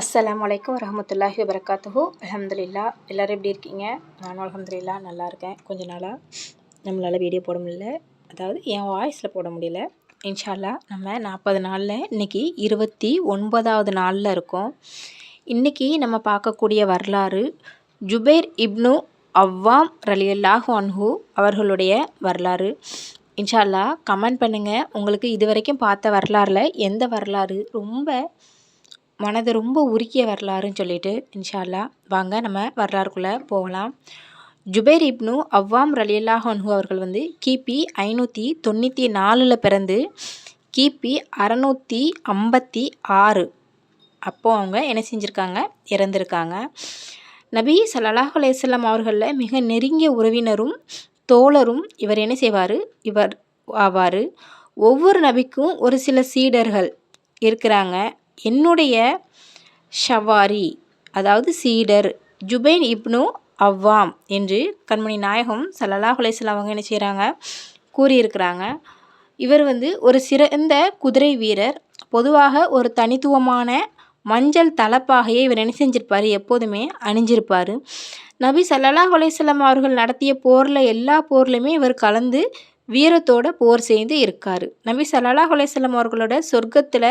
அஸ்லாம் வலைக்கம் வரமத்துல்லாஹி வபரகாத்துஹு. அலமதுல்லா எல்லோரும் எப்படி இருக்கீங்க? நானும் அலமதுல்லா நல்லா இருக்கேன். கொஞ்ச நாளாக நம்மளால் வீடியோ போட முடியல. அதாவது என் வாய்ஸில் போட முடியல. இன்ஷால்லா நம்ம நாற்பது நாளில் இன்றைக்கி இருபத்தி ஒன்பதாவது நாளில் இருக்கோம். இன்றைக்கி நம்ம பார்க்கக்கூடிய வரலாறு ஜுபைர் இப்னு அவ்வாம் ரலியல்லாஹு அன்ஹு அவர்களுடைய வரலாறு. இன்ஷால்லா கமெண்ட் பண்ணுங்கள் உங்களுக்கு இது வரைக்கும் பார்த்த வரலாறில் எந்த வரலாறு ரொம்ப மனதை ரொம்ப உருக்கிய வரலாறுன்னு சொல்லிட்டு இன்ஷா அல்லாஹ் வாங்க நம்ம வரலாறுக்குள்ளே போகலாம். ஜுபைர் இப்னு அவ்வாம் ரலியல்லாஹன்ஹு அவர்கள் வந்து கிபி ஐநூற்றி தொண்ணூற்றி நாலில் பிறந்து கிபி அறநூற்றி ஐம்பத்தி ஆறு. அப்போது அவங்க என்ன செஞ்சுருக்காங்க? இறந்துருக்காங்க. நபி சல்லாஹ் அலையம் அவர்களில் மிக நெருங்கிய உறவினரும் தோழரும் இவர் என்ன செய்வார்? இவர் ஆவார். ஒவ்வொரு நபிக்கும் ஒரு சில சீடர்கள் இருக்கிறாங்க. என்னுடைய ஷவாரி அதாவது சீடர் ஜுபைன் இப்னு அவ்வாம் என்று கண்மணி நாயகம் சல்லல்லா அலைஹி அவங்க என்ன செய்கிறாங்க கூறியிருக்கிறாங்க. இவர் வந்து ஒரு சிறந்த குதிரை வீரர். பொதுவாக ஒரு தனித்துவமான மஞ்சள் தலப்பாகையை இவர் என்ன செஞ்சிருப்பார்? எப்போதுமே அணிஞ்சிருப்பார். நபி சல்லல்லா அலைஹி அவர்கள் நடத்திய போரில் எல்லா போர்லையுமே இவர் கலந்து வீரத்தோட போர் செய்து இருக்கார். நபி சல்லல்லா அலைஹி அவர்களோட சொர்க்கத்தில்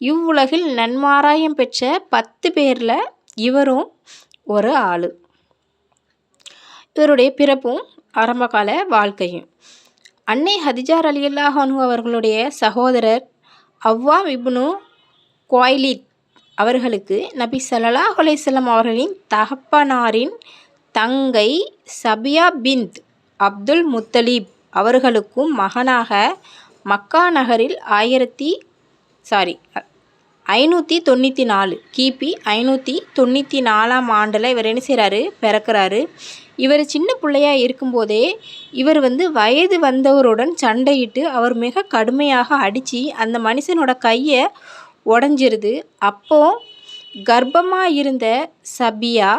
இவ்வுலகில் நன்மாராயம் பெற்ற பத்து பேரில் இவரும் ஒரு ஆள். இவருடைய பிறப்பும் ஆரம்பகால வாழ்க்கையும். அன்னை ஹதிஜார் அலி அல்லாஹானு அவர்களுடைய சகோதரர் அவ்வா இப்னு குவாய்லித் அவர்களுக்கு நபி ஸல்லல்லாஹு அலைஹி அவர்களின் தகப்பனாரின் தங்கை சபியா பிந்த் அப்துல் முத்தலீப் அவர்களுக்கும் மகனாக மக்கா நகரில் ஆயிரத்தி சாரி ஐநூற்றி தொண்ணூற்றி நாலு கிபி ஐநூற்றி தொண்ணூற்றி நாலாம் ஆண்டில் இவர் என்ன செய்கிறாரு பிறக்கிறாரு. இவர் சின்ன பிள்ளையாக இருக்கும்போதே இவர் வந்து வயது வந்தவருடன் சண்டையிட்டு அவர் மிக கடுமையாக அடித்து அந்த மனுஷனோட கையை உடஞ்சிருது. அப்போது கர்ப்பமாக இருந்த சபியா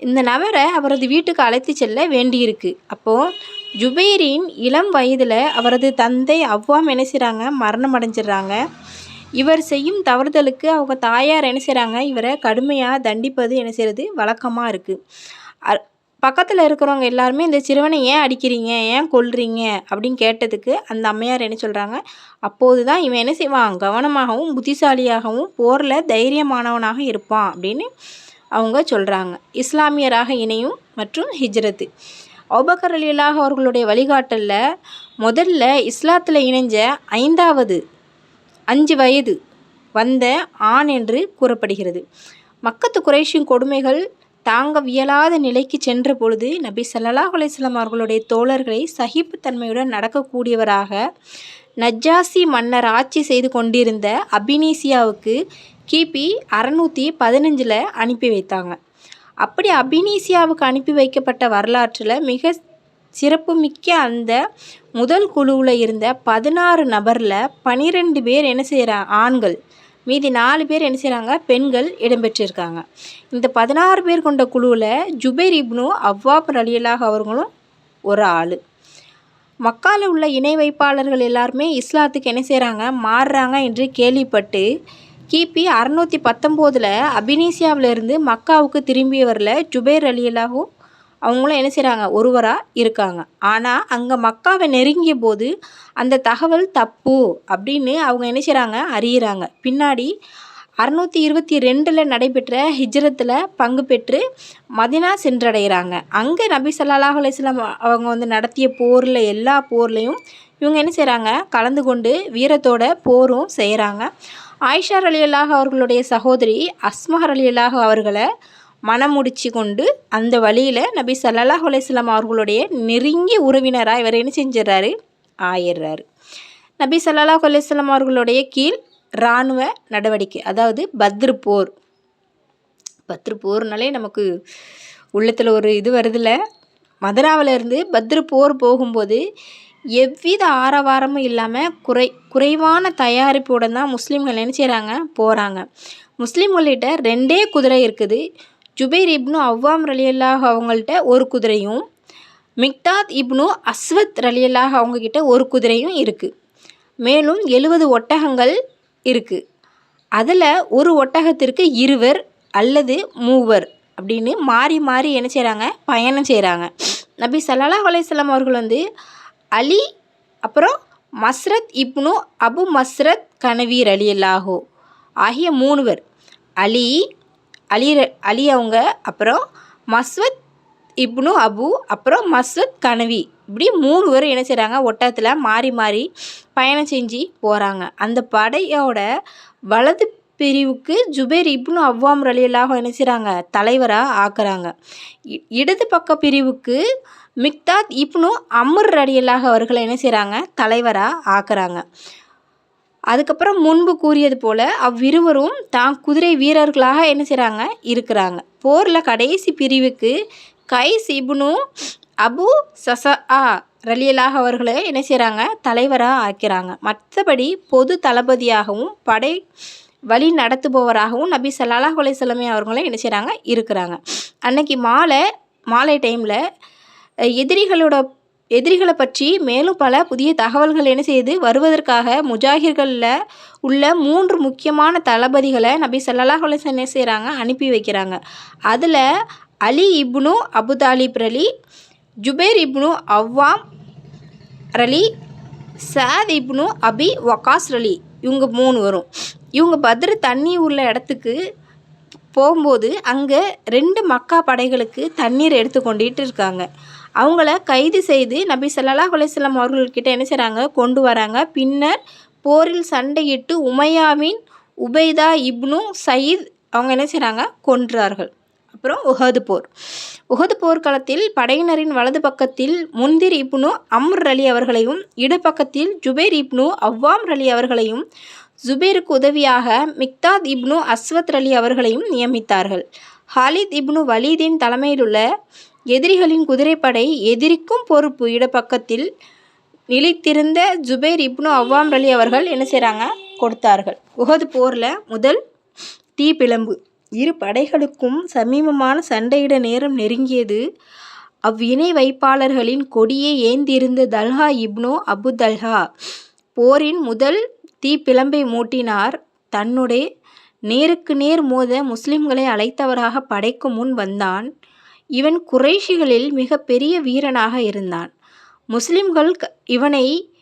இந்த நபரை அவரது வீட்டுக்கு அழைத்து செல்ல வேண்டியிருக்கு. அப்போது ஜுபைரின் இளம் வயதில் அவரது தந்தை அவ்வாம் என்ன செய்கிறாங்க மரணம் அடைஞ்சிடுறாங்க. இவர் செய்யும் தவறுதலுக்கு அவங்க தாயார் என்ன செய்கிறாங்க இவரை கடுமையாக தண்டிப்பது என்ன செய்கிறது வழக்கமாக இருக்குது பக்கத்தில் இருக்கிறவங்க எல்லாருமே இந்த சிறுவனை ஏன் அடிக்கிறீங்க? ஏன் கொல்றீங்க? அப்படின்னு கேட்டதுக்கு அந்த அம்மையார் என்ன சொல்கிறாங்க அப்போது தான் இவன் என்ன செய்வான்? கவனமாகவும் புத்திசாலியாகவும் போரில் தைரியமானவனாக இருப்பான் அப்படின்னு அவங்க சொல்கிறாங்க இஸ்லாமியராக இணையும் மற்றும் ஹிஜ்ரத்து. அவுபக்கர் அலிலாக அவர்களுடைய வழிகாட்டலில் முதல்ல இஸ்லாத்தில் இணைஞ்ச ஐந்தாவது அஞ்சு வயது வந்த ஆண் என்று கூறப்படுகிறது. மக்கத்து குறைஷின் கொடுமைகள் தாங்க வியலாத நிலைக்கு சென்ற பொழுது நபி சல்லாஹ் அலையம் அவர்களுடைய தோழர்களை சகிப்புத்தன்மையுடன் நடக்கக்கூடியவராக நஜ்ஜாசி மன்னர் ஆட்சி செய்து கொண்டிருந்த அபினீசியாவுக்கு கிபி அறநூற்றி பதினஞ்சில் அனுப்பி வைத்தாங்க. அப்படி அபினீசியாவுக்கு அனுப்பி வைக்கப்பட்ட வரலாற்றில் மிக சிறப்புமிக்க அந்த முதல் குழுவில் இருந்த பதினாறு நபரில் பனிரெண்டு பேர் என்ன செய்கிறாங்க ஆண்கள். மீதி நாலு பேர் என்ன செய்கிறாங்க பெண்கள் இடம்பெற்றிருக்காங்க. இந்த பதினாறு பேர் கொண்ட குழுவில் ஜுபைர் இப்னு அவ்வாப் ரலியலாக அவர்களும் ஒரு ஆள். மக்காவில் உள்ள இணை வைப்பாளர்கள் எல்லாருமே இஸ்லாத்துக்கு என்ன செய்கிறாங்க மாறுறாங்க என்று கேள்விப்பட்டு கிபி அறநூற்றி பத்தொம்போதில் அபினீசியாவிலிருந்து மக்காவுக்கு திரும்பியவரில் ஜுபைர் அலியலாகவும் அவங்களும் என்ன செய்கிறாங்க ஒருவராக இருக்காங்க. ஆனால் அங்கே மக்காவை நெருங்கிய போது அந்த தகவல் தப்பு அப்படின்னு அவங்க என்ன செய்கிறாங்க அறியிறாங்க. பின்னாடி அறநூற்றி இருபத்தி ரெண்டில் நடைபெற்ற ஹிஜ்ரத்தில் பங்கு பெற்று மதினா சென்றடைகிறாங்க அங்கே நபி சல்லாஹ் அலிஸ்லாம் அவங்க வந்து நடத்திய போரில் எல்லா போர்லேயும் இவங்க என்ன செய்கிறாங்க கலந்து கொண்டு வீரத்தோட போரும் செய்கிறாங்க ஆயிஷா அலியல்லாக அவர்களுடைய சகோதரி அஸ்மஹர் அலியல்லாக அவர்களை மனமுடிச்சு கொண்டு அந்த வழியில் நபி சல்லாஹ் அலையம் அவர்களுடைய நெருங்கிய உறவினராக இவர் என்ன செஞ்சிடறாரு? ஆயிடுறாரு. நபி சல்லாஹ் அலையம் அவர்களுடைய கீழ் இராணுவ நடவடிக்கை அதாவது பத்ரு போர். பத்ரு போர்னாலே நமக்கு உள்ளத்தில் ஒரு இது வருதில்ல? மதனாவிலேருந்து பத்ரு போர் போகும்போது எவ்வித ஆரவாரமும் இல்லாமல் குறை குறைவான தயாரிப்புடன் தான் முஸ்லீம்கள் என்ன செய்கிறாங்க போகிறாங்க முஸ்லீம்கள்கிட்ட ரெண்டே குதிரை இருக்குது. ஜுபைர் இப்னு அவ்வாம் ரலியல்லாஹ் அவங்கள்ட்ட ஒரு குதிரையும் மிக்தாத் இப்னு அஸ்வத் ரலியல்லாஹ் அவங்கக்கிட்ட ஒரு குதிரையும் இருக்குது மேலும் எழுபது ஒட்டகங்கள் இருக்குது அதில் ஒரு ஒட்டகத்திற்கு இருவர் அல்லது மூவர் அப்படின்னு மாறி மாறி என்ன செய்கிறாங்க பயணம் செய்கிறாங்க நபி சல்லாஹ் அலையம் அவர்கள் வந்து அலி அப்புறம் மஸ்ரத் இப்னு அபு மஸ்ரத் கனவீர் அலி அல்லாஹோ. ஆகிய மூணுவர் அலி அலி ர- அலி அவங்க அப்புறம் மஸ்வத் இப்னு அபு அப்புறம் மஸ்வத் கனவி இப்படி மூணு பேரும் என்ன செய்கிறாங்க ஒட்டத்தில் மாறி மாறி பயணம் செஞ்சு போகிறாங்க அந்த படையோட வலது பிரிவுக்கு ஜுபேர் இப்னு அவ்வாம் ரலியல்லாஹு என்ன செய்கிறாங்க தலைவராக ஆக்குறாங்க. இ- இடது பக்க பிரிவுக்கு மிக்தாத் இப்னு அம்ர் ரடியல்லாக அவர்களை என்ன செய்கிறாங்க தலைவராக ஆக்குறாங்க. அதுக்கப்புறம் முன்பு கூறியது போல் அவ்விருவரும் தான் குதிரை வீரர்களாக என்ன செய்கிறாங்க இருக்கிறாங்க. போரில் கடைசி பிரிவுக்கு கைஸ் இப்னு அபு சசா ரலியலாக அவர்களை என்ன செய்கிறாங்க தலைவராக ஆக்கிறாங்க. மற்றபடி பொது தளபதியாகவும் படை வழி நடத்துபவராகவும் நபி சல்லாஹ் அலைஹி அவர்களும் என்ன செய்கிறாங்க இருக்கிறாங்க. அன்னைக்கு மாலை மாலை டைமில் எதிரிகளோட எதிரிகளை பற்றி மேலும் பல புதிய தகவல்கள் என்ன செய்து வருவதற்காக முஜாஹிர்களில் உள்ள மூன்று முக்கியமான தளபதிகளை நபி சல்லாஹ் அலைஹி என்ன செய்கிறாங்க அனுப்பி வைக்கிறாங்க. அதில் அலி இப்னு அபுதாலிப் ரலி ஜுபேர் இப்னு அவ்வாம் ரலி சாத் இப்னு அபி வக்காஸ் ரலி இவங்க மூணு வரும். இவங்க பத்ரு தண்ணி உள்ள இடத்துக்கு போகும்போது அங்கே ரெண்டு மக்கா படைகளுக்கு தண்ணீர் எடுத்து கொண்டுட்டு இருக்காங்க. அவங்கள கைது செய்து நபி சல்லா அலைஹி அவர்கள்கிட்ட என்ன செய்கிறாங்க கொண்டு வராங்க. பின்னர் போரில் சண்டையிட்டு உமையாவின் உபைதா இப்னு சயீத் அவங்க என்ன செய்கிறாங்க கொன்றார்கள். அப்புறம் உஹது போர். உஹது போர்க்களத்தில் படையினரின் வலது பக்கத்தில் முந்திர் இப்னு அம்ர் அலி அவர்களையும் இடப்பக்கத்தில் ஜுபேர் இப்னு அவ்வாம் அலி அவர்களையும் ஜுபேருக்கு உதவியாக மிக்தாத் இப்னு அஸ்வத் அலி அவர்களையும் நியமித்தார்கள். ஹாலித் இப்னு வலீதின் தலைமையிலுள்ள எதிரிகளின் குதிரைப்படை எதிரிக்கும் பொறுப்பு. இடப்பக்கத்தில் நிலைத்திருந்த ஜுபேர் இப்னு அவ்வாம் அலி அவர்கள் என்ன செய்கிறாங்க கொடுத்தார்கள். உஹது போரில் முதல் தீப்பிழம்பு இரு படைகளுக்கும் சமீபமான சண்டையிட நேரம் நெருங்கியது. அவ்வினை வைப்பாளர்களின் கொடியை ஏந்தியிருந்த தல்ஹா இப்னு அபு தல்ஹா போரின் முதல் தீப்பிழம்பை மூட்டினார். தன்னுடைய நேருக்கு நேர் மோத முஸ்லிம்களை அழைத்தவராக படைக்கு முன் வந்தான். இவன் குறைஷிகளில் மிக பெரிய வீரனாக இருந்தான். முஸ்லிம்கள் க- இவனை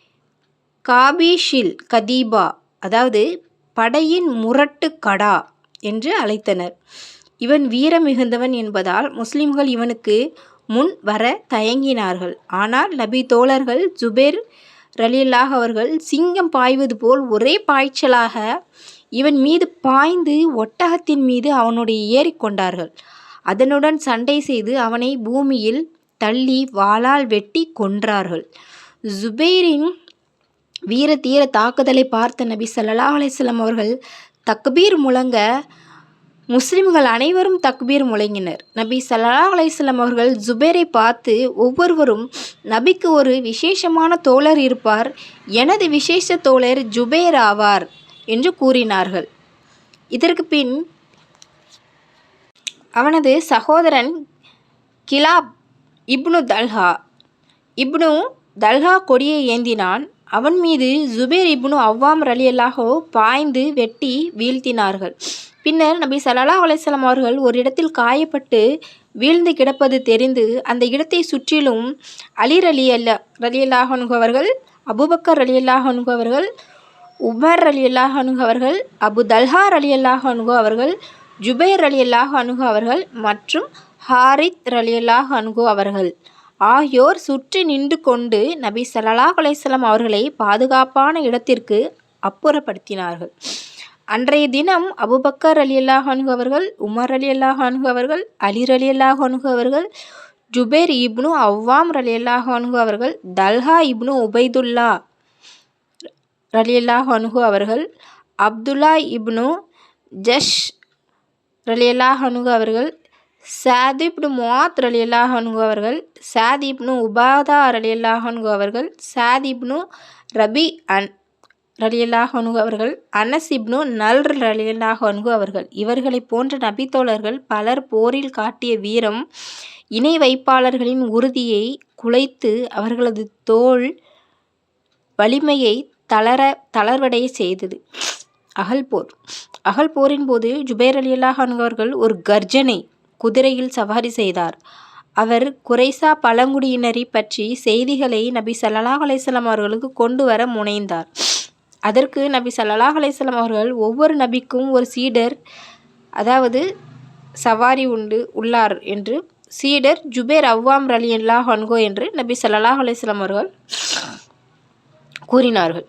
காபீஷில் கதீபா அதாவது படையின் முரட்டு கடா என்று அழைத்தனர். இவன் வீர மிகுந்தவன் என்பதால் முஸ்லிம்கள் இவனுக்கு முன் வர தயங்கினார்கள். ஆனால் நபி தோழர்கள் ஜுபேர் ரலில்லாஹ் அவர்கள் சிங்கம் பாய்வது போல் ஒரே பாய்ச்சலாக இவன் மீது பாய்ந்து ஒட்டகத்தின் மீது அவனுடைய ஏறிக்கொண்டார்கள். அதனுடன் சண்டை செய்து அவனை பூமியில் தள்ளி வாளால் வெட்டி கொன்றார்கள். ஜுபைரின் வீர தீர தாக்குதலை பார்த்த நபி சல்லா அலிஸ்லாம் அவர்கள் தக்பீர் முழங்க முஸ்லிம்கள் அனைவரும் தக்பீர் முழங்கினர். நபி சல்லா அலைஹி அவர்கள் ஜுபேரை பார்த்து ஒவ்வொருவரும் நபிக்கு ஒரு விசேஷமான தோழர் இருப்பார் எனது விசேஷ தோழர் ஜுபேர் ஆவார் என்று கூறினார்கள். இதற்கு பின் அவனது சகோதரன் கிலாப் இப்னு தல்ஹா. இப்னு தல்ஹா கொடியை ஏந்தினான். அவன் மீது ஜுபேர் இப்னு அவ்வாம் ரலியல்லாகோ பாய்ந்து வெட்டி வீழ்த்தினார்கள். பின்னர் நபி ஸல்லல்லாஹு அலைஹி அவர்கள் ஒரு இடத்தில் காயப்பட்டு வீழ்ந்து கிடப்பது தெரிந்து அந்த இடத்தை சுற்றிலும் அலி ரலி அல்லா ரலியல்லாஹ் அவர்கள் அபூபக்கர் ரலியல்லாஹ் அவர்கள் உமர் ரலியல்லாஹ் அவர்கள் அபு தல்ஹா ரலியல்லாஹ் அவர்கள் ஜுபைர் ரலியல்லாஹ் அனுகு அவர்கள் மற்றும் ஹாரித் ரலியல்லாஹ் அணுகு அவர்கள் ஆகியோர் சுற்றி நின்று கொண்டு நபி ஸல்லல்லாஹு அலையம் அவர்களை பாதுகாப்பான இடத்திற்கு அப்புறப்படுத்தினார்கள். அன்றைய தினம் அபுபக்கர் அலி அல்லாஹ் அவர்கள் உமர் அலி அல்லாஹ் அன்ஹு அவர்கள் அலி அல்லாஹ் அன்ஹு அவர்கள் ஜுபேர் இப்னு அவ்வாம் ரலியல்லாஹ் அன்ஹு அவர்கள் தல்ஹா இப்னு உபைதுல்லா ரலியல்லாஹ் அணுகு அவர்கள் அப்துல்லா இப்னு ஜஷ் ரலியல்லாஹ் அன்ஹு அவர்கள் சாத் இப்னு முஆத் ரலியல்லாஹ் அவர்கள் சாத் இப்னு உபாதா ரலியல்லாஹ் அன்ஹு அவர்கள் சாத் இப்னு ரபி அன் ரலியல்லாஹ் ஹனுகு அவர்கள் அனஸ் இப்னு நல் ரலியல்லாஹ் அனுகு அவர்கள். இவர்களைப் போன்ற நபித்தோழர்கள் பலர் போரில் காட்டிய வீரம் இணை வைப்பாளர்களின் உறுதியை குலைத்து அவர்களது தோல் வலிமையை தளர தளர்வடைய செய்தது. அகல் போர். அகல் போரின் போது ஜுபேர் அலி அவர்கள் ஒரு கர்ஜனை குதிரையில் சவாரி செய்தார். அவர் குறைசா பழங்குடியினரை பற்றி செய்திகளை நபி சல்லாஹ் அலைஹி அவர்களுக்கு கொண்டு வர முனைந்தார். அதற்கு நபி சல்லாஹ் அலைஹி அவர்கள் ஒவ்வொரு நபிக்கும் ஒரு சீடர் அதாவது சவாரி உண்டு உள்ளார் என்று சீடர் ஜுபேர் அவ்வாம் ரலியல்லாஹு ஹன்கோ என்று நபி சல்லாஹ் அலைஹி அவர்கள் கூறினார்கள்.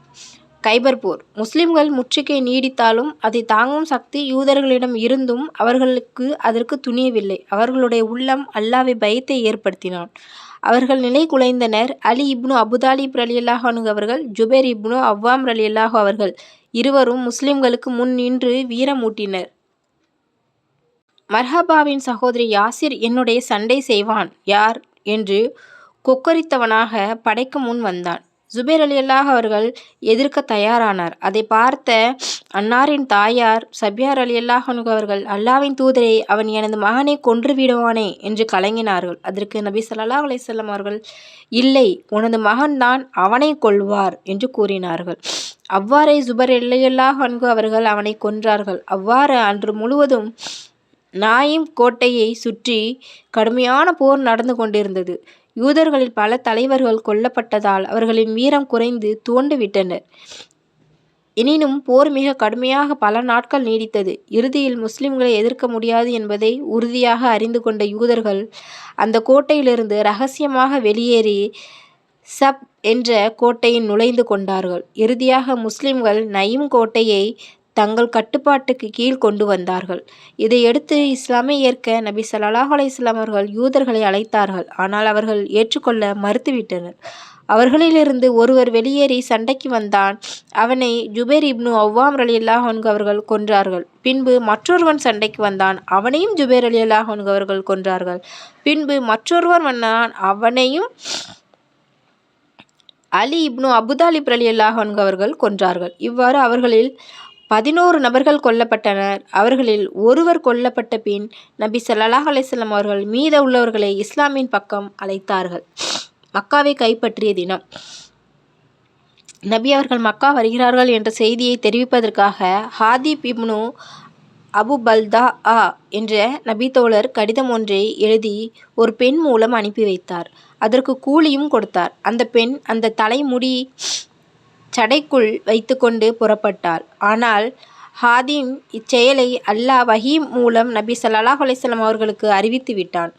கைபர் போர் முஸ்லிம்கள் முற்றுகை நீடித்தாலும் அதை தாங்கும் சக்தி யூதர்களிடம் இருந்தும் அவர்களுக்கு அதற்கு துணியவில்லை. அவர்களுடைய உள்ளம் அல்லாவை பயத்தை ஏற்படுத்தினான். அவர்கள் நிலை குலைந்தனர். அலி இப்னு அபுதாலிப் ரலியல்லாஹ் அவர்கள் ஜுபேர் இப்னு அவ்வாம் ரலியல்லாஹு அவர்கள் இருவரும் முஸ்லிம்களுக்கு முன் நின்று வீரமூட்டினர் மர்ஹபாவின் சகோதரி யாசிர் என்னுடைய சண்டை செய்வான். யார்? என்று கொக்கரித்தவனாக படைக்கு முன் வந்தான். ஜுபேர் அலியல்லாஹ் அவர்கள் எதிர்க்க தயாரானார். அதை பார்த்த அன்னாரின் தாயார் சபியார் அலியல்லாஹ் அவர்கள் அல்லாவின் தூதரை அவன் எனது மகனை கொன்று விடுவானே என்று கலங்கினார்கள். அதற்கு நபி ஸல்லல்லாஹு அலைஹி அவர்கள் இல்லை உனது மகன் தான் அவனை கொள்வார் என்று கூறினார்கள். அவ்வாறே ஜுபர் அலியல்லாஹ் அன்கு அவர்கள் அவனை கொன்றார்கள். அவ்வாறு அன்று முழுவதும் நாயிம் கோட்டையை சுற்றி கடுமையான போர் நடந்து கொண்டிருந்தது. யூதர்களில் பல தலைவர்கள் கொல்லப்பட்டதால் அவர்களின் வீரம் குறைந்து துவண்டுவிட்டனர் எனினும் போர் மிக கடுமையாக பல நாட்கள் நீடித்தது. இறுதியில் முஸ்லிம்களை எதிர்க்க முடியாது என்பதை உறுதியாக அறிந்து கொண்ட யூதர்கள் அந்த கோட்டையிலிருந்து ரகசியமாக வெளியேறி சப் என்ற கோட்டையில் நுழைந்து கொண்டார்கள். இறுதியாக முஸ்லிம்கள் நயீம் கோட்டையை தங்கள் கட்டுப்பாட்டுக்கு கீழ் கொண்டு வந்தார்கள். இதையடுத்து இஸ்லாமை ஏற்க நபி சல்லாஹ் அலைஹி அவர்கள் யூதர்களை அழைத்தார்கள். ஆனால் அவர்கள் ஏற்றுக்கொள்ள மறுத்துவிட்டனர். அவர்களிலிருந்து ஒருவர் வெளியேறி சண்டைக்கு வந்தான். அவனை ஜுபேர் இப்னு அவ்வாம் அலி அன்ஹு அவர்கள் கொன்றார்கள். பின்பு மற்றொருவன் சண்டைக்கு வந்தான். அவனையும் ஜுபேர் அலி அன்ஹு அவர்கள் கொன்றார்கள். பின்பு மற்றொருவன் வந்தான். அவனையும் அலி இப்னு அபுதாலிப் அலி அல்லாஹன்கு அவர்கள் கொன்றார்கள். இவ்வாறு அவர்களில் பதினோரு நபர்கள் கொல்லப்பட்டனர். அவர்களில் ஒருவர் கொல்லப்பட்ட பின் நபி சல்லாஹ் அலிஸ்லாம் அவர்கள் மீத உள்ளவர்களை இஸ்லாமின் பக்கம் அழைத்தார்கள். மக்காவை கைப்பற்றிய தினம். நபி அவர்கள் மக்கா வருகிறார்கள் என்ற செய்தியை தெரிவிப்பதற்காக ஹாதிப் இப்னு அபு பல்தா ஆ என்ற நபித்தோழர் கடிதம் ஒன்றை எழுதி ஒரு பெண் மூலம் அனுப்பி வைத்தார். அதற்கு கூலியும் கொடுத்தார். அந்த பெண் அந்த தலைமுடி சடைக்குள் வைத்துக்கொண்டு புறப்பட்டார். ஆனால் ஹாதிம் இச்செயலை அல்லாஹ் வஹீ மூலம் நபி ஸல்லல்லாஹு அலைஹி அவர்களுக்கு அறிவித்து விட்டான்.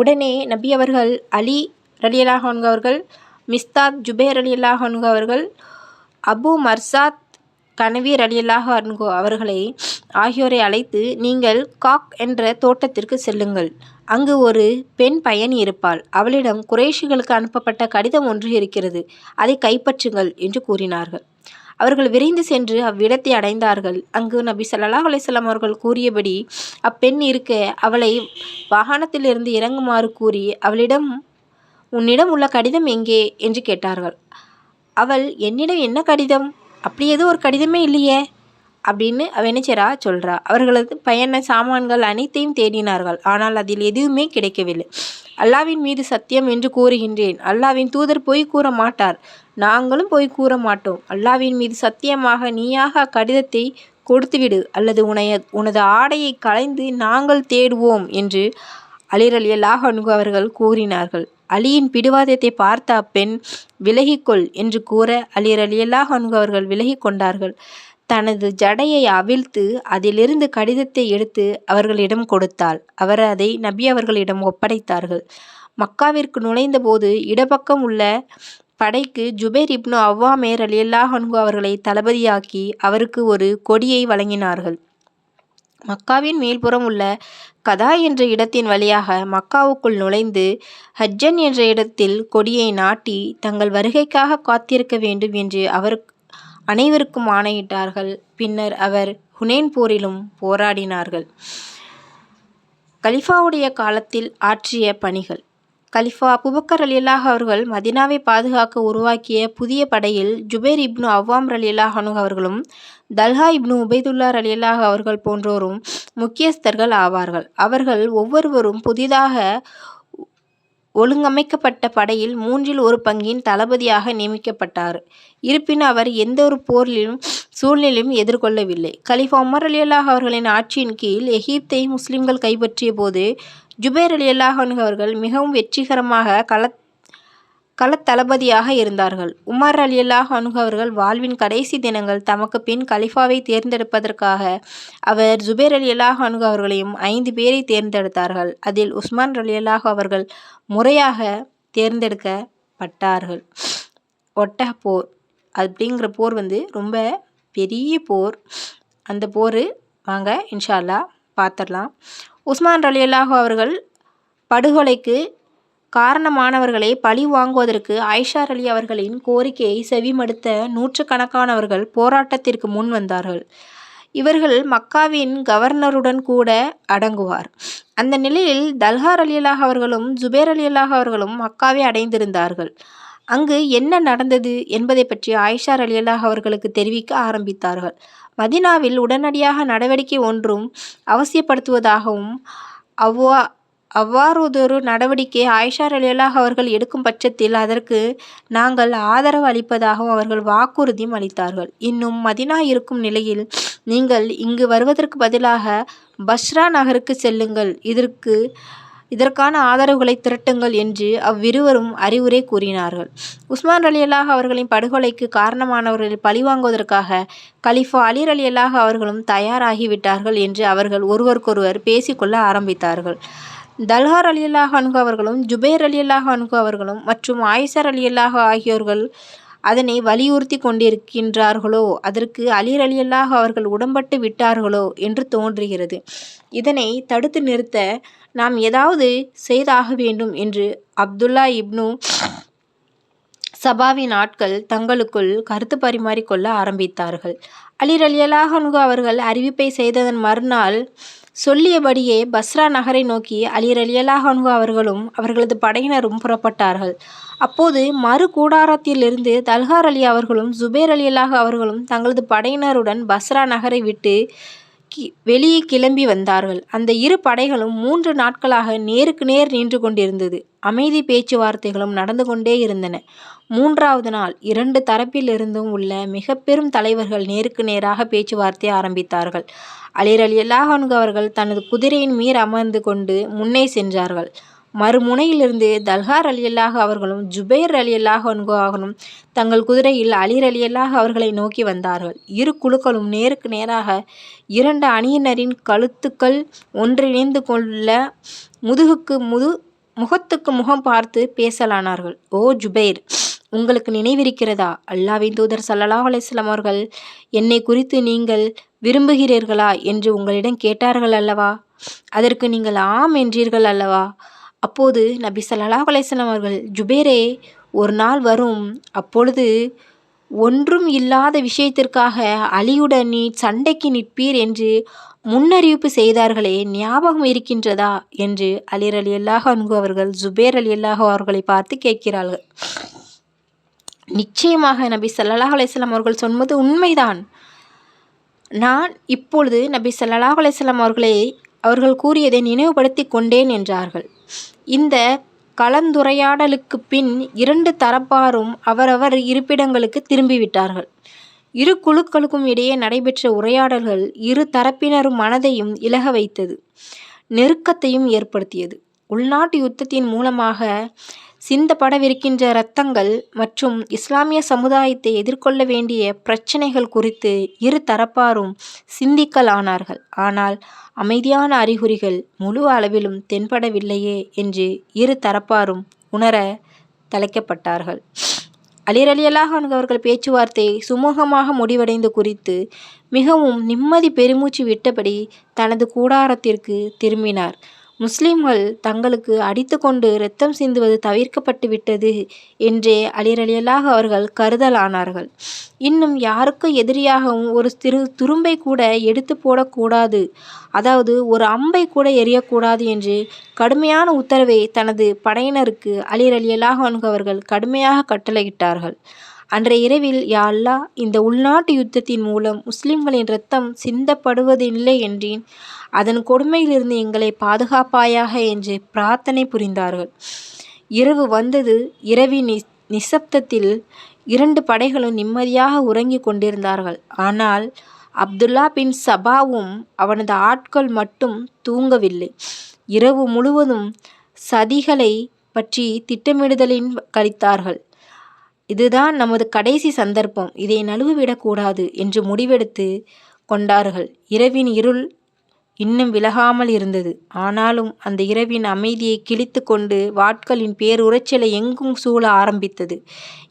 உடனே நபி அவர்கள் அலி ரலியல்லாஹு அன்ஹு அவர்கள் மிஸ்தாத் ஜுபேர் ரலியல்லாஹு அன்ஹு அவர்கள் அபு மர்சாத் கனவி ரலியல்லாஹு அன்ஹு அவர்களை ஆகியோரை அழைத்து நீங்கள் காக் என்ற தோட்டத்திற்கு செல்லுங்கள். அங்கு ஒரு பெண் பயணி இருப்பாள். அவளிடம் குறைஷிகளுக்கு அனுப்பப்பட்ட கடிதம் ஒன்று இருக்கிறது. அதை கைப்பற்றுங்கள் என்று கூறினார்கள். அவர்கள் விரைந்து சென்று அவ்விடத்தை அடைந்தார்கள். அங்கு நபி ஸல்லல்லாஹு அலிசல்லாம் அவர்கள் கூறியபடி அப்பெண் இருக்க அவளை வாகனத்திலிருந்து இறங்குமாறு கூறி அவளிடம் உன்னிடம் உள்ள கடிதம் எங்கே? என்று கேட்டார்கள். அவள் என்னிடம் என்ன கடிதம்? அப்படி ஏதோ ஒரு கடிதமே இல்லையே. அப்படின்னு அவ என்ன சொல்கிறா அவர்களது பயண சாமான்கள் அனைத்தையும் தேடினார்கள். ஆனால் அதில் எதுவுமே கிடைக்கவில்லை. அல்லாவின் மீது சத்தியம் என்று கூறுகின்றேன். அல்லாவின் தூதர் பொய் கூற மாட்டார். நாங்களும் பொய் கூற மாட்டோம். அல்லாவின் மீது சத்தியமாக நீயாக அக்கடிதத்தை கொடுத்துவிடு. அல்லது உனைய உனது ஆடையை களைந்து நாங்கள் தேடுவோம் என்று அலி ரலியல்லாஹு அவர்கள் கூறினார்கள். அலியின் பிடிவாதத்தை பார்த்த அப்பெண் விலகிக்கொள் என்று கூற அலி ரலியல்லாஹு அவர்கள் விலகி கொண்டார்கள் தனது ஜடையை அவிழ்த்து அதிலிருந்து கடிதத்தை எடுத்து அவர்களிடம் கொடுத்தாள். அவர் அதை நபி அவர்களிடம் ஒப்படைத்தார்கள். மக்காவிற்கு நுழைந்தபோது இடப்பக்கம் உள்ள படைக்கு ஜுபேர் இப்னு அவ்வாமேர் அலியல்லா ஹன்கு அவர்களை தளபதியாக்கி அவருக்கு ஒரு கொடியை வழங்கினார்கள். மக்காவின் மேல்புறம் உள்ள கதா என்ற இடத்தின் வழியாக மக்காவுக்குள் நுழைந்து ஹஜ்ஜன் என்ற இடத்தில் கொடியை நாட்டி தங்கள் வருகைக்காக காத்திருக்க வேண்டும் என்று அவர் அனைவருக்கும் ஆணையிட்டார்கள். பின்னர் அவர் ஹுனேன் போரிலும் போராடினார்கள். கலிஃபாவுடைய காலத்தில் ஆற்றிய பணிகள். கலிஃபா அபுபக்கர் அலியல்லாஹ் அவர்கள் மதினாவை பாதுகாக்க உருவாக்கிய புதிய படையில் ஜுபேர் இப்னு அவ்வாம் ரலியல்லாஹு அவர்களும் தல்ஹா இப்னு உபைதுல்லா ரலியல்லாஹு அவர்கள் போன்றோரும் முக்கியஸ்தர்கள் ஆவார்கள். அவர்கள் ஒவ்வொருவரும் புதிதாக ஒழுங்கமைக்கப்பட்ட படையில் மூன்றில் ஒரு பங்கின் தளபதியாக நியமிக்கப்பட்டார். இருப்பினும் அவர் எந்த ஒரு போரிலும் சூழ்நிலையும் எதிர்கொள்ளவில்லை. கலிஃபா உமர் அலியல்லாஹ் அவர்களின் ஆட்சியின் கீழ் எகிப்தை முஸ்லிம்கள் கைப்பற்றிய போது ஜுபேர் அலியல்லாஹ் அவர்கள் மிகவும் வெற்றிகரமாக களத் களத்தளபதியாக இருந்தார்கள். உமர் ரலியல்லாஹு அன்ஹு அவர்கள் வாழ்வின் கடைசி தினங்கள் தமக்கு பின் கலீஃபாவை தேர்ந்தெடுப்பதற்காக அவர் ஜுபேர் அலியல்லாஹ் அனுகு அவர்களையும் ஐந்து பேரை தேர்ந்தெடுத்தார்கள். அதில் உஸ்மான் ரலியல்லாஹு அவர்கள் முறையாக தேர்ந்தெடுக்கப்பட்டார்கள். ஒட்டக போர் அப்படிங்கிற போர் வந்து ரொம்ப பெரிய போர். அந்த போர் வாங்க இன்ஷா அல்லாஹ் பார்த்துடலாம். உஸ்மான் ரலியல்லாஹு அவர்கள் படுகொலைக்கு காரணமானவர்களை பழி வாங்குவதற்கு ஐஷார் அலி அவர்களின் கோரிக்கையை செவிமடுத்த நூற்றுக்கணக்கானவர்கள் போராட்டத்திற்கு முன் வந்தார்கள். இவர்கள் மக்காவின் கவர்னருடன் கூட அடங்குவார். அந்த நிலையில் தல்ஹார் அலியலாக அவர்களும் ஜுபேர் அலியலாக அவர்களும் மக்காவை அடைந்திருந்தார்கள். அங்கு என்ன நடந்தது என்பதைப் பற்றி ஆயிஷார் ரலியல்லாஹு அவர்களுக்கு தெரிவிக்க ஆரம்பித்தார்கள். மதீனாவில் உடனடியாக நடவடிக்கை ஒன்றும் அவசியப்படுத்துவதாகவும் அவ்வா அவ்வாறொரு நடவடிக்கை ஆயிஷா ரலியல்லாஹ் அவர்கள் எடுக்கும் பட்சத்தில் அதற்கு நாங்கள் ஆதரவு அளிப்பதாகவும் அவர்கள் வாக்குறுதியும் அளித்தார்கள். இன்னும் மதினா இருக்கும் நிலையில் நீங்கள் இங்கு வருவதற்கு பதிலாக பஸ்ரா நகருக்கு செல்லுங்கள் இதற்கு இதற்கான ஆதரவுகளை திரட்டுங்கள் என்று அவ்விருவரும் அறிவுரை கூறினார்கள். உஸ்மான் ரலியல்லாஹு அவர்களின் படுகொலைக்கு காரணமானவர்களை பழிவாங்குவதற்காக கலீஃபா அலி ரலியல்லாஹு அவர்களும் தயாராகிவிட்டார்கள் என்று அவர்கள் ஒருவருக்கொருவர் பேசிக்கொள்ள ஆரம்பித்தார்கள் தல்ஹார் அலி அல்லாஹ் அன்ஹு அவர்களும் ஜுபேர் அலி அல்லாஹ் அன்ஹு அவர்களும் மற்றும் ஆயிஷார் அலி அல்லாஹ் ஆகியோர்கள் அதனை வலியுறுத்திக் கொண்டிருக்கின்றார்களோ அதற்கு அலி அல்லாஹ் அவர்கள் உடம்பட்டு விட்டார்களோ என்று தோன்றுகிறது. இதனை தடுத்து நிறுத்த நாம் ஏதாவது செய்தாக வேண்டும் என்று அப்துல்லா இப்னு சபாவின் ஆட்கள் தங்களுக்குள் கருத்து பரிமாறிக்கொள்ள ஆரம்பித்தார்கள். அலி ரலியல்லாஹு அவர்கள் அறிவிப்பை செய்ததன் மறுநாள் சொல்லியபடியே பஸ்ரா நகரை நோக்கி அலி ரலியல்லாஹு அவர்களும் அவர்களது படையினரும் புறப்பட்டார்கள். அப்போது மறு கூடாரத்திலிருந்து தல்ஹார் அலி அவர்களும் ஜுபேர் ரலியல்லாஹு அவர்களும் தங்களது படையினருடன் பஸ்ரா நகரை விட்டு வெளியே கிளம்பி வந்தார்கள். அந்த இரு படைகளும் மூன்று நாட்களாக நேருக்கு நேர் நின்று கொண்டிருந்தது. அமைதி பேச்சுவார்த்தைகளும் நடந்து கொண்டே இருந்தன. மூன்றாவது நாள் இரண்டு தரப்பிலிருந்தும் உள்ள மிக பெரும் தலைவர்கள் நேருக்கு நேராக பேச்சுவார்த்தை ஆரம்பித்தார்கள். அலி அவர்கள் தனது குதிரையின் மீர் அமர்ந்து கொண்டு முன்னே சென்றார்கள். மறுமுனையிலிருந்து தல்ஹார் அலியல்லாஹ் அவர்களும் ஜுபைர் ரலியல்லாஹு ஆகணும் அவர்களும் தங்கள் குதிரையில் அலிர் ரலியல்லாஹு அவர்களை நோக்கி வந்தார்கள். இரு குழுக்களும் நேருக்கு நேராக இரண்டு அணியினரின் கழுத்துக்கள் ஒன்றிணைந்து கொள்ள முதுகுக்கு முது முகத்துக்கு முகம் பார்த்து பேசலானார்கள். ஓ ஜுபைர் உங்களுக்கு நினைவிருக்கிறதா அல்லாவின் தூதர் ஸல்லல்லாஹு அலிஸ்லாம் அவர்கள் என்னை குறித்து நீங்கள் விரும்புகிறீர்களா என்று உங்களிடம் கேட்டார்கள் அல்லவா? அதற்கு நீங்கள் ஆம் என்றீர்கள் அல்லவா? அப்போது நபி ஸல்லல்லாஹு அலைஹி அவர்கள் ஜுபேரே ஒரு நாள் வரும் அப்பொழுது ஒன்றும் இல்லாத விஷயத்திற்காக அலியுடன் நீ சண்டைக்கு நிற்பீர் என்று முன்னறிவிப்பு செய்தார்களே ஞாபகம் இருக்கின்றதா? என்று அலிர் அலி அல்லாஹ் அன்ஹு அவர்கள் அலி அல்லாஹ் அவர்களைப் பார்த்து கேட்கிறார்கள். நிச்சயமாக நபி ஸல்லல்லாஹு அலைஹி அவர்கள் சொன்னது உண்மைதான். நான் இப்பொழுது நபி ஸல்லல்லாஹு அலைஹி அவர்களை அவர்கள் கூறியதை நினைவுபடுத்திக் கொண்டேன் என்றார்கள். இந்த கலந்துரையாடலுக்குப் பின் இரண்டு தரப்பாரும் அவரவர் இருப்பிடங்களுக்கு திரும்பிவிட்டார்கள். இரு குழுக்களுக்கும் இடையே நடைபெற்ற உரையாடல்கள் இரு தரப்பினரும் மனதையும் இளக வைத்தது. நெருக்கத்தையும் ஏற்படுத்தியது. உள்நாட்டு யுத்தத்தின் மூலமாக சிந்தப்படவிருக்கின்ற இரத்தங்கள் மற்றும் இஸ்லாமிய சமுதாயத்தை எதிர்கொள்ள வேண்டிய பிரச்சினைகள் குறித்து இரு தரப்பாரும் சிந்திக்கலானார்கள். ஆனால் அமைதியான அறிகுறிகள் முழு அளவிலும் தென்படவில்லையே என்று இரு தரப்பாரும் உணர தலைக்கப்பட்டார்கள். அலிரலியலாக அவர்கள் பேச்சுவார்த்தை சுமூகமாக முடிவடைந்து குறித்து மிகவும் நிம்மதி பெருமூச்சு விட்டபடி தனது கூடாரத்திற்கு திரும்பினார். முஸ்லிம்கள் தங்களுக்கு அடித்து கொண்டு இரத்தம் சிந்துவது தவிர்க்கப்பட்டு விட்டது என்றே அலிரலியலாக அவர்கள் கருதலானார்கள். இன்னும் யாருக்கும் எதிரியாகவும் ஒரு திரு துரும்பை கூட எடுத்து போடக்கூடாது அதாவது ஒரு அம்பை கூட எரியக்கூடாது என்று கடுமையான உத்தரவை தனது படையினருக்கு அலிரலியலாக அவர்கள் கடுமையாக கட்டளையிட்டார்கள். அன்றைய இரவில் யா இந்த உள்நாட்டு யுத்தத்தின் மூலம் முஸ்லிம்களின் இரத்தம் என்றேன். அதன் கொடுமையிலிருந்து எங்களை பாதுகாப்பாயாக என்று பிரார்த்தனை புரிந்தார்கள். இரவு வந்தது. இரவின் நி நிசப்தத்தில் இரண்டு படைகளும் நிம்மதியாக உறங்கிக் கொண்டிருந்தார்கள். ஆனால் அப்துல்லா பின் சபாவும் அவனது ஆட்கள் மட்டும் தூங்கவில்லை. இரவு முழுவதும் சதிகளை பற்றி திட்டமிடுதலின் கழித்தார்கள். இதுதான் நமது கடைசி சந்தர்ப்பம். இதை நழுவவிடக்கூடாது என்று முடிவெடுத்து கொண்டார்கள். இரவின் இருள் இன்னும் விலகாமல் இருந்தது. ஆனாலும் அந்த இரவின் அமைதியை கிழித்து கொண்டு வாட்களின் பேருரைச்சலை எங்கும் சூழ ஆரம்பித்தது.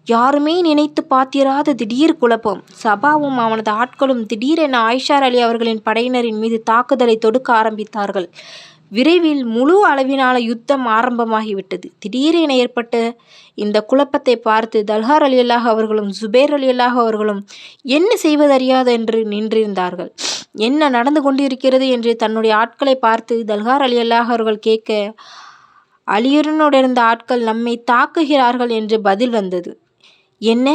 யாருமே நினைத்து பார்த்திராத திடீர் குழப்பம். சபாவும் அவனது ஆட்களும் திடீரென ஆயிஷார் அலி அவர்களின் படையினரின் மீது தாக்குதலை தொடுக்க ஆரம்பித்தார்கள். விரைவில் முழு அளவிலான யுத்தம் ஆரம்பமாகிவிட்டது. திடீரென ஏற்பட்ட இந்த குழப்பத்தை பார்த்து தல்ஹார் அலி அல்லாஹ் அவர்களும் ஜுபேர் அலி அல்லாஹ் அவர்களும் என்ன செய்வதறியாது என்று நின்றிருந்தார்கள். என்ன நடந்து கொண்டிருக்கிறது என்று தன்னுடைய ஆட்களை பார்த்து தல்ஹார் அலி அல்லாஹ் அவர்கள் கேட்க அலியுடனுடன் ஆட்கள் நம்மை தாக்குகிறார்கள் என்று பதில் வந்தது. என்ன?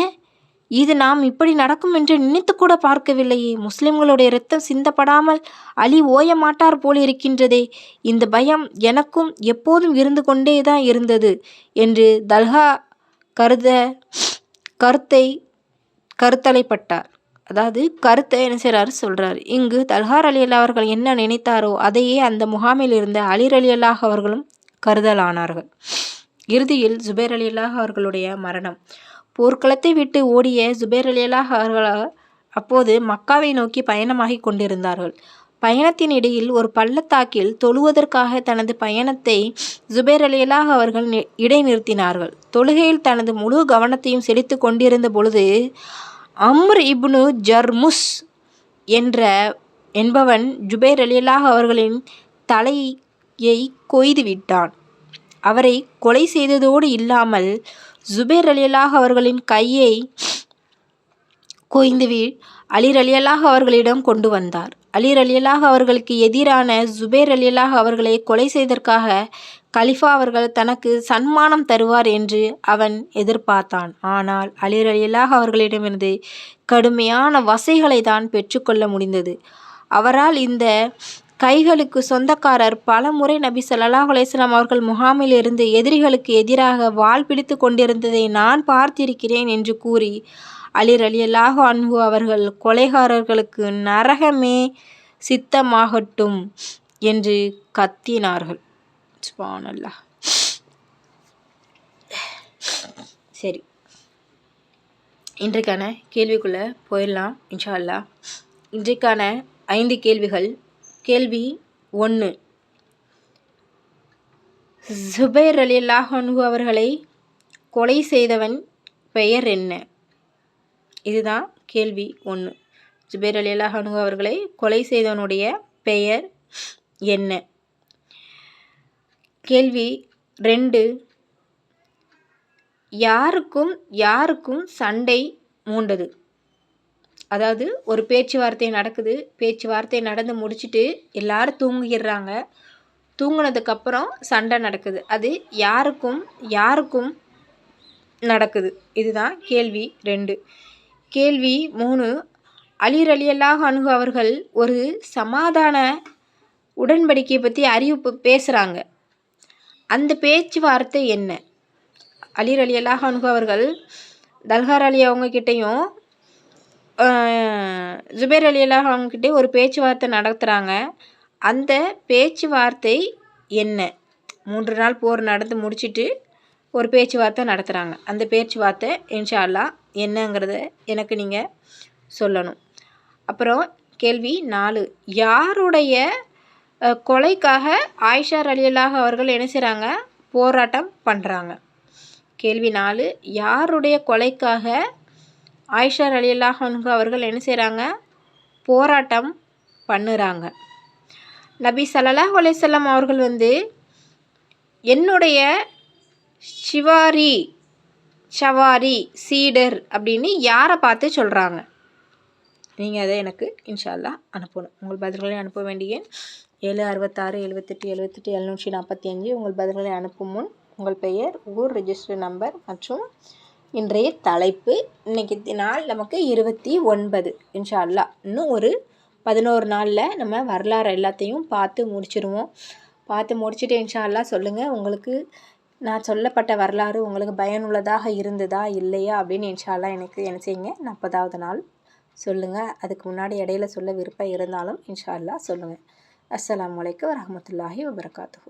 இது நாம் இப்படி நடக்கும் என்று நினைத்து கூட பார்க்கவில்லையே. முஸ்லிம்களுடைய இரத்தம் சிந்தப்படாமல் அலி ஓய மாட்டார் போல் இருக்கின்றதே. இந்த பயம் எனக்கும் எப்போதும் இருந்து கொண்டே தான் இருந்தது என்று தல்ஹா கருத கருத்தை கருத்தலைப்பட்டார். அதாவது கருத்தை என்ன செய்கிறாரு சொல்கிறார் இங்கு தல்ஹார் அலி அல்லா அவர்கள் என்ன நினைத்தாரோ அதையே அந்த முகாமில் இருந்த அலிர் அலி அல்லாஹ் அவர்களும் கருதலானார்கள். இறுதியில் ஜுபேர் அலி அல்லாஹ் அவர்களுடைய மரணம். போர்க்களத்தை விட்டு ஓடிய ஜுபேர் அலியலாஹ் அவர்கள் அப்போது மக்காவை நோக்கி பயணமாகி கொண்டிருந்தார்கள். பயணத்தின் இடையில் ஒரு பள்ளத்தாக்கில் தொழுவதற்காக தனது பயணத்தை ஜுபேர் அலியலாக அவர்கள் இடைநிறுத்தினார்கள். தொழுகையில் தனது முழு கவனத்தையும் செலுத்தி கொண்டிருந்த பொழுது அம்ர் இப்னு ஜர்முஸ் என்ற என்பவன் ஜுபேர் அலியலாக அவர்களின் தலையை கொய்து விட்டான் அவரை கொலை செய்ததோடு இல்லாமல் ஜுபேர் அலியலாக அவர்களின் கையை கொய்ந்து அலிர் அலியலாக அவர்களிடம் கொண்டு வந்தார். அலிர் அலியலாக அவர்களுக்கு எதிரான ஜுபேர் அலியலாக அவர்களை கொலை செய்தற்காக கலிஃபா அவர்கள் தனக்கு சன்மானம் தருவார் என்று அவன் எதிர்பார்த்தான். ஆனால் அலிர் அலியலாக அவர்களிடமிருந்து கடுமையான வசைகளை தான் பெற்றுக்கொள்ள முடிந்தது. அவரால் இந்த கைகளுக்கு சொந்தக்காரர். பல முறை நபி சல்லாஹ் அலேஸ்லாம் அவர்கள் முகாமில் இருந்து எதிரிகளுக்கு எதிராக வாள் பிடித்து கொண்டிருந்ததை நான் பார்த்திருக்கிறேன் என்று கூறி அலி அல்லாஹு அன்பு அவர்கள் கொலைகாரர்களுக்கு நரகமே சித்தமாகட்டும் என்று கத்தினார்கள். சுபானல்லா சரி. இன்றைக்கான கேள்விக்குள்ளே போயிடலாம் இன்ஷா அல்லாஹ். இன்றைக்கான ஐந்து கேள்விகள் கேள்வி ஒன்று ஜுபைர் அலி அல்லாஹன்ஹு அவர்களை கொலை செய்தவன் பெயர் என்ன? இதுதான் கேள்வி ஒன்று ஜுபைர் அலி அல்லாஹன்ஹு அவர்களை கொலை செய்தவனுடைய பெயர் என்ன? கேள்வி ரெண்டு. யாருக்கும் யாருக்கும் சண்டை மூண்டது? அதாவது ஒரு பேச்சுவார்த்தை நடக்குது பேச்சுவார்த்தை நடந்து முடிச்சுட்டு எல்லாரும் தூங்குகிறாங்க தூங்கினதுக்கப்புறம் சண்டை நடக்குது. அது யாருக்கும் யாருக்கும் நடக்குது. இதுதான் கேள்வி ரெண்டு. கேள்வி மூணு அலிர் அலியல்லாஹ் அணுகு அவர்கள் ஒரு சமாதான உடன்படிக்கையை பற்றி அறிவிப்பு பேசுகிறாங்க அந்த பேச்சுவார்த்தை என்ன? அலிர் அலி அணுகு அவர்கள் தல்கார் அலி அவங்கக்கிட்டேயும் ஜுபேர் அலி அல்லாஹ் ஒரு பேச்சுவார்த்தை நடத்துகிறாங்க அந்த பேச்சுவார்த்தை என்ன? மூன்று நாள் போர் நடந்து முடிச்சுட்டு ஒரு பேச்சுவார்த்தை நடத்துகிறாங்க அந்த பேச்சுவார்த்தை இன்ஷா அல்லாஹ் என்னங்கிறத எனக்கு நீங்கள் சொல்லணும். அப்புறம் கேள்வி நாலு. யாருடைய கொலைக்காக ஆயிஷா அலியல்லாக அவர்கள் என்ன செய்கிறாங்க போராட்டம் பண்ணுறாங்க கேள்வி நாலு. யாருடைய கொலைக்காக ஆயிஷா அலியல்லாஹனுக்கு அவர்கள் என்ன செய்கிறாங்க போராட்டம் பண்ணுறாங்க. நபி சல்லாஹ் அலையம் அவர்கள் வந்து என்னுடைய ஷிவாரி ஷவாரி சீடர் அப்படின்னு யாரை பார்த்து சொல்கிறாங்க நீங்கள் அதை எனக்கு இன்ஷா அனுப்பணும். உங்கள் பதில்களை அனுப்ப வேண்டிய ஏழு அறுபத்தாறு எழுபத்தெட்டு எழுபத்தெட்டு எழுநூற்றி நாற்பத்தி அஞ்சு. உங்கள் பதில்களை அனுப்பும் முன் உங்கள் பெயர் ஊர் ரிஜிஸ்டர் நம்பர் மற்றும் இன்றைய தலைப்பு. இன்னைக்கு நாள் நமக்கு இருபத்தி ஒன்பது. இன்ஷா அல்லாஹ் இன்னும் ஒரு பதினோரு நாளில் நம்ம வரலாறு எல்லாத்தையும் பார்த்து முடிச்சிருவோம். பார்த்து முடிச்சுட்டு இன்ஷா அல்லாஹ் சொல்லுங்கள் உங்களுக்கு நான் சொல்லப்பட்ட வரலாறு உங்களுக்கு பயனுள்ளதாக இருந்ததா இல்லையா அப்படின்னு இன்ஷால்லா எனக்கு என்ன செய்யுங்க நாற்பதாவது நாள் சொல்லுங்கள் அதுக்கு முன்னாடி இடையில சொல்ல விருப்பம் இருந்தாலும் இன்ஷா அல்லாஹ் சொல்லுங்கள் அஸ்லாம் வலைக்கம் வரமத்துல்லாஹி வபரகாத்துஹு.